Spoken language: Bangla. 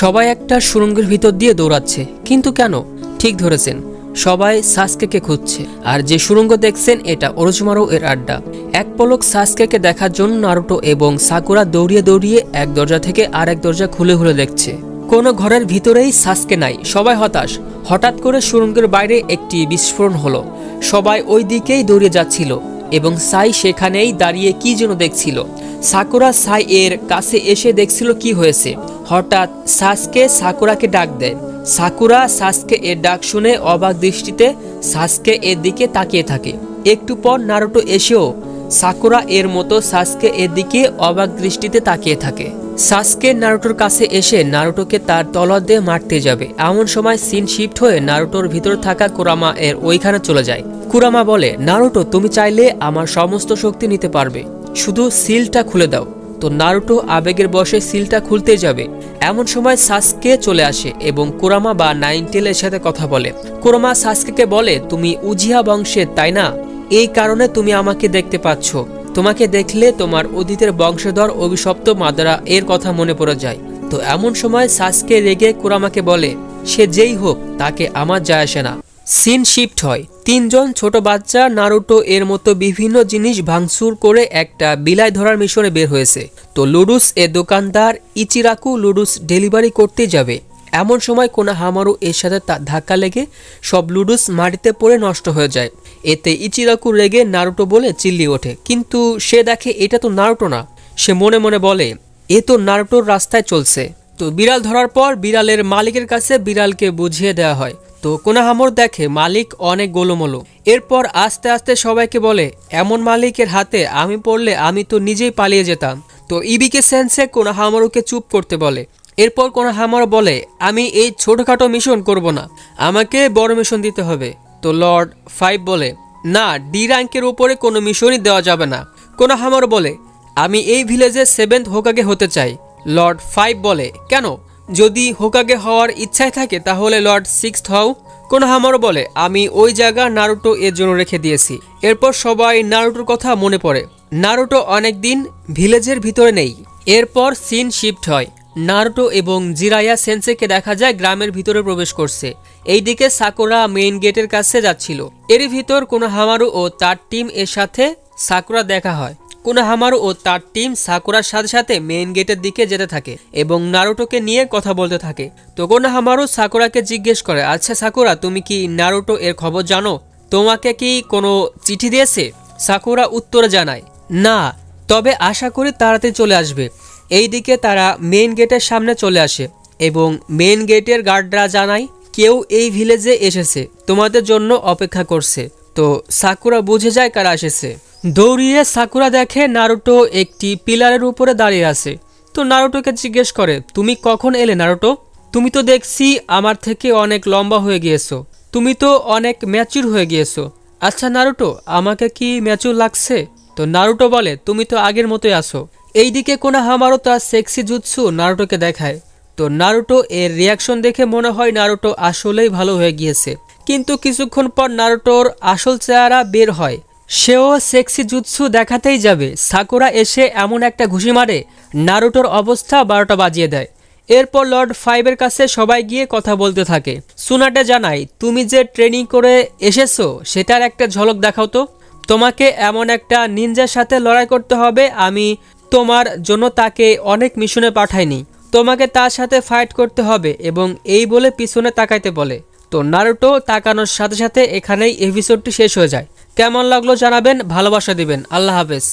সবাই একটা সুরঙ্গের ভিতর দিয়ে দৌড়াচ্ছে। কিন্তু কেন? ঠিক ধরেছেন, সবাই সাসকেকে খুঁজছে। আর যে সুরঙ্গ দেখছেন, এটা ওরজমারো এর আড্ডা। এক পলক সাসকেকে দেখার জন্য নারুটো এবং সাকুরা দৌড়িয়ে দৌড়িয়ে এক দরজা থেকে আর এক দরজা খুলে খুলে দেখছে। কোনো ঘরের ভিতরেই সাসকে নাই, সবাই হতাশ। হঠাৎ করে সুরঙ্গের বাইরে একটি বিস্ফোরণ হলো। সবাই ওই দিকেই দৌড়িয়ে যাচ্ছিল এবং সাই সেখানেই দাঁড়িয়ে কি যেন দেখছিল। সাকুরা সাই এর কাছে এসে দেখছিল কি হয়েছে। হঠাৎ সাসকে সাকুরাকে ডাক দেয়। সাকুরা সাসকে এর ডাক শুনে অবাক দৃষ্টিতে সাসকে এর দিকে তাকিয়ে থাকে। একটু পর নারুটো এসেও সাকুরা এর মতো সাসকে এর দিকে অবাক দৃষ্টিতে তাকিয়ে থাকে। সাসকে নারুটোর কাছে এসে নারুটোকে তার তলর দিয়ে মারতে যাবে। এমন সময় সিন শিফট হয়ে নারুটোর ভিতর থাকা কুরামা এর ওইখানে চলে যায়। কুরামা বলে, নারুটো, তুমি চাইলে আমার সমস্ত শক্তি নিতে পারবে। শুধু সিলটা খুলে দাও। তো নারুটো আবেগের বসে সিলটা খুলতে যাবে। এমন সময় সাসকে চলে আসে এবং কোরামা বা নাইনটেলের সাথে কথা বলে। কোরামা সাসকেকে বলে, তুমি উজিহা বংশের তাই না? এই কারণে তুমি আমাকে দেখতে পাচ্ছ। তোমাকে দেখলে তোমার অতীতের বংশধর অভিশপ্ত মাদারা এর কথা মনে পড়ে যায়। তো এমন সময় সাসকে রেগে কোরামাকে বলে, সে যেই হোক, তাকে আমার যায় আসে না। সিন শিফট হয়। তিনজন ছোট বাচ্চা নারুটো এর মতো বিভিন্ন জিনিস ভাঙচুর করে একটা বিলাই ধরার মিশনে বের হয়েছে। তো লুডুস এ দোকানদার ইচিরাকু লুডুস ডেলিভারি করতে যাবে। এমন সময় কোনা হামারু এর সাথে ধাক্কা লেগে সব লুডুস মাটিতে পড়ে নষ্ট হয়ে যায়। এতে ইচিরাকু রেগে নারুটো বলে চিল্লি ওঠে। কিন্তু সে দেখে এটা তো নারুটো না। সে মনে মনে বলে, এ তো নারুটোর রাস্তায় চলছে। তো বিড়াল ধরার পর বিড়ালের মালিকের কাছে বিড়ালকে বুঝিয়ে দেওয়া হয়। তো কোনাহামর দেখে মালিক অনেক গোলমলো এরপর আস্তে আস্তে সবাইকে বলে, এমন মালিকের হাতে আমি পড়লে আমি তো নিজেই পালিয়ে যেতাম। তো ইবিকে সেন্সে কোনাহামরুকে চুপ করতে বলে। এরপর কোনাহামর বলে, আমি এই ছোটখাটো মিশন করব না। আমাকে বড় মিশন দিতে হবে। তো লর্ড ফাইভ বলে, না, ডি র্যাঙ্কের উপরে কোনো মিশনই দেওয়া যাবে না। কোনাহামর বলে, আমি এই ভিলেজে সেভেন্থ হোকাগে হতে চাই। লর্ড ফাইভ বলে, কেন? যদি হোকাগে হওয়ার ইচ্ছায় থাকে, তাহলে লর্ড সিক্স হও। কোনো হামারও বলে, আমি ওই জায়গা নারুটো এর জন্য রেখে দিয়েছি। এরপর সবাই নারুটোর কথা মনে পড়ে। নারুটো অনেকদিন ভিলেজের ভিতরে নেই। এরপর সিন শিফট হয়। নারুটো এবং জিরায়া সেন্সেকে দেখা যায় গ্রামের ভিতরে প্রবেশ করছে। এইদিকে সাকুরা মেইন গেটের কাছে যাচ্ছিল। এরই ভিতর কোনো হামারু ও তার টিম এর সাথে সাকুরা দেখা হয়। কোনাহামারু ও তার টিম সাকুরার সাথে সাথে মেইন গেটের দিকে যেতে থাকে এবং নারুটোকে নিয়ে কথা বলতে থাকে। তো কোনাহামারু সাকুরাকে জিজ্ঞেস করে আচ্ছা সাকুরা, তুমি কি নারুটো এর খবর জানো? তোমাকে কি কোনো চিঠি দিয়েছে? সাকুরা উত্তরে জানায়, না, তবে আশা করি তাড়াতাড়ি চলে আসবে। এই দিকে তারা মেইন গেটের সামনে চলে আসে এবং মেইন গেটের গার্ডরা জানায়, কেউ এই ভিলেজে এসেছে, তোমাদের জন্য অপেক্ষা করছে। তো সাকুরা বুঝে যায় কারা এসেছে। দৌড়িয়ে সাকুরা দেখে নারুটো একটি পিলারের উপরে দাঁড়িয়ে আছে। তো নারুটোকে জিজ্ঞেস করে, তুমি কখন এলে নারুটো? তুমি তো দেখছি আমার থেকে অনেক লম্বা হয়ে গিয়েছো। তুমি তো অনেক ম্যাচুর হয়ে গিয়েছো। আচ্ছা নারুটো, আমাকে কি ম্যাচুর লাগছে? তো নারুটো বলে, তুমি তো আগের মতোই আসো এইদিকে কোনা হামারও তার সেক্সি জুৎসু নারুটোকে দেখায়। তো নারুটো এর রিয়াকশন দেখে মনে হয় নারুটো আসলেই ভালো হয়ে গিয়েছে। কিন্তু কিছুক্ষণ পর নারুটোর আসল চেহারা বের হয়। সেও সেক্সি জুৎসু দেখাতেই যাবে। সাকুরা এসে এমন একটা ঘুষি মারে, নারুটোর অবস্থা বারোটা বাজিয়ে দেয়। এরপর লর্ড ফাইভের কাছে সবাই গিয়ে কথা বলতে থাকে। সুনাটে জানাই তুমি যে ট্রেনিং করে এসেছ, সেটার একটা ঝলক দেখাও তো। তোমাকে এমন একটা নিনজার সাথে লড়াই করতে হবে, আমি তোমার জন্য তাকে অনেক মিশনে পাঠাইনি। তোমাকে তার সাথে ফাইট করতে হবে এবং এই বলে পিছনে তাকাইতে বলে। তো নারুটো তাকানোর সাথে সাথে এখানেই এপিসোডটি শেষ হয়ে যায়। কেমন লাগল জানাবেন ভালোবাসা দিবেন। আল্লাহ হাফেজ।